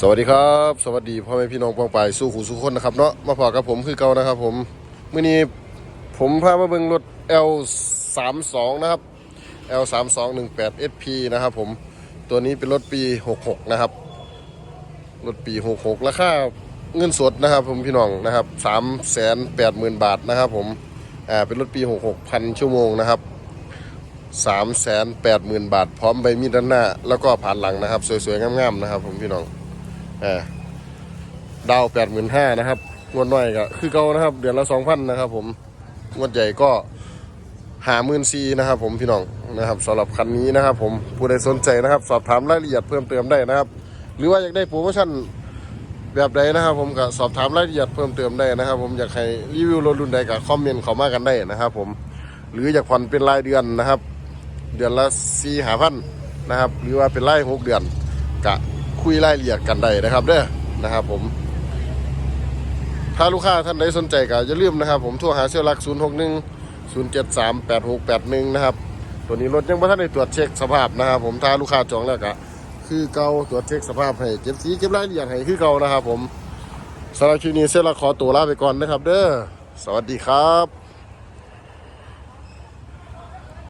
สวัสดีครับ สวัสดีพ่อแม่พี่น้องปองไปายสู้หูสู้คนนะครับเนาะมาพอกับผมคือเก่านะครับ ผมมื่อนี้ผมพามาเบิ่งรถ L 3 2นะครับ L 3 2 1 8 SP นะครับ ผมตัวนี้เป็นรถปี 66 นะครับรถปี 66 ราคาเงินสดนะครับ ผมพี่น้องนะครับ3 8 0 0 0 0บาทนะครับ ผมอ่าเป็นรถปี 66 พันชั่วโมงนะครับสามแสนแปดหมื่นบาท พร้อมใบมีดด้านหน้า แล้วก็ผ่านหลังนะครับ สวยๆงามๆนะครับ ผมพี่น้อง อ่าดาวแปดหมื่นห้านะครับงวดน้อยก็คือเก่านะครับ เดือนละสองพันนะครับ ผมงวดใหญ่ก็หาหมื่นซีนะครับ ผมพี่น้องนะครับสำหรับคันนี้นะครับ ผมผู้ใดสนใจนะครับ สอบถามรายละเอียดเพิ่มเติมได้นะครับ หรือว่าอยากได้โปรโมชั่นแบบใดนะครับ ผมก็สอบถามรายละเอียดเพิ่มเติมได้นะครับ ผมอยากให้รีวิวรถรุ่นใดก็คอมเมนต์เข้ามากันได้นะครับ ผมหรืออยากผ่อนเป็นรายเดือนนะครับ เดือนละสี่หาพันนะครับ หรือว่าเป็นไล่หกเดือนกะ คุยรายละเอียดกันได้นะครับเด้อนะครับผมถ้าลูกค้าท่านใดสนใจก็อย่าลืมนะครับ ผมโทรหาเซลลัก0 6 1 0 7 3 8 6 8 1นย์เจ็ดสามแปดหกแปดหนึ่งนะครับตัวนี้รถยังไม่ทันได้ตรวจเช็คสภาพนะครับ ผมถ้าลูกค้าจองแล้วก็คือเก่าตรวจเช็คสภาพให้เก็บสีเก็บรายละเอียดให้คือเก่านะครับ ผมสำหรับคลิปนี้เซลลักขอตัวลาไปก่อนนะครับ เด้อสวัสดีครับ